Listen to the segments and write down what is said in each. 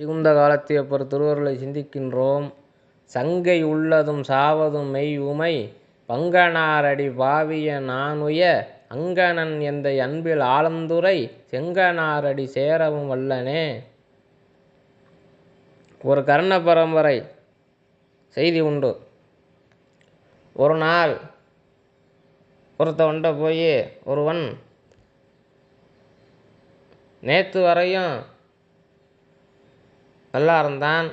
மிகுந்த காலத்தியப்பர் திருவருளை சிந்திக்கின்றோம். சங்கை உள்ளதும் சாவதும் மெய் உமை. பங்கனாரடி பாவிய நானுய அங்கணன் எந்த அன்பில் ஆலந்துரை. செங்கனாரடி சேரவும் வல்லனே. ஒரு கர்ண பரம்பரை செய்தி உண்டு. ஒரு நாள் ஒருத்தவன்கிட்ட போய் ஒருவன் நேற்று வரையும் நல்லா இருந்தான்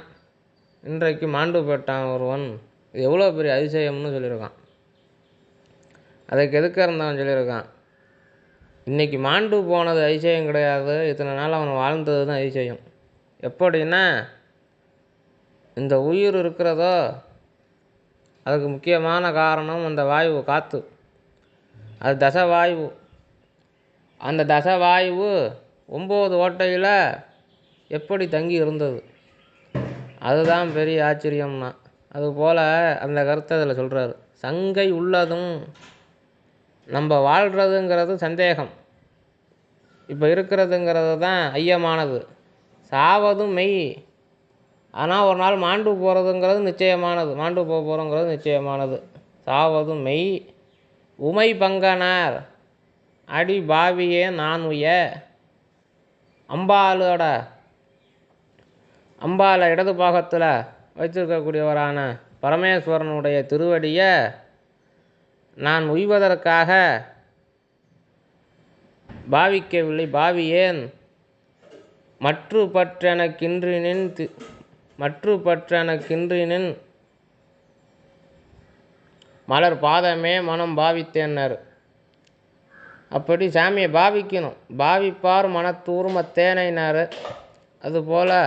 இன்றைக்கு மாண்டு போயிட்டான் ஒருவன். இது எவ்வளோ பெரிய அதிசயம்னு சொல்லியிருக்கான். அதுக்கு எதுக்காக இருந்தவன் சொல்லியிருக்கான். இன்றைக்கி மாண்டு போனது அதிசயம் கிடையாது. இத்தனை நாள் அவன் வாழ்ந்தது தான் அதிசயம். எப்படின்னா இந்த உயிர் இருக்கிறதோ அதுக்கு முக்கியமான காரணம் அந்த வாயு காற்று அது தசவாயு. அந்த தசவாயு ஒம்பது ஓட்டையில் எப்படி தங்கி இருந்தது அதுதான் பெரிய ஆச்சரியம்னா. அதுபோல் அந்த கருத்தை அதில் சொல்கிறாரு சங்கை உள்ளதும் நம்ம வாழ்கிறதுங்கிறது சந்தேகம். இப்போ இருக்கிறதுங்கிறது தான் ஐயமானது. சாவதும் மெய். ஆனால் ஒரு நாள் மாண்டு போகிறதுங்கிறது நிச்சயமானது. மாண்டு போக போகிறோங்கிறது நிச்சயமானது. சாவதும் மெய். உமை பங்கனார். அடி பாவியே நான் உய அம்பாலோட அம்பால இடது பாகத்தில் வைத்திருக்கக்கூடியவரான பரமேஸ்வரனுடைய திருவடியை நான் உய்வதற்காக பாவிக்கவில்லை பாவியேன். மற்று பற்றெனக்கின்றினின் தி மற்று பற்றெனக்கின்றினின் மலர் பாதமே மனம் பாவித்தேன்னர். அப்படி சாமியை பாவிக்கணும். பாவிப்பார் மனத்தூர்ம தேனைனார். அதுபோல்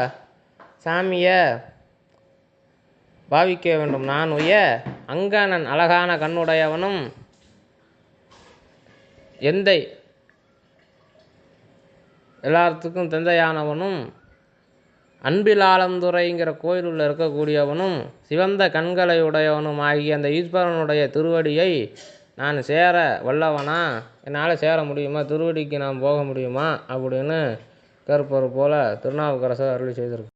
சாமியை பாவிக்க வேண்டும். நான் உய அங்கணன் அழகான கண்ணுடையவனும் எந்தை எல்லாத்துக்கும் தந்தையானவனும் அன்பிலாலந்துறைங்கிற கோயிலுள்ள இருக்கக்கூடியவனும் சிவந்த கண்களை உடையவனும் ஆகிய அந்த ஈஸ்வரனுடைய திருவடியை நான் சேர வல்லவனா? என்னால் சேர முடியுமா? திருவடிக்கு நான் போக முடியுமா? அப்படின்னு கேட்பவர் போல திருநாவுக்கரசர் அருளி செய்திருக்கு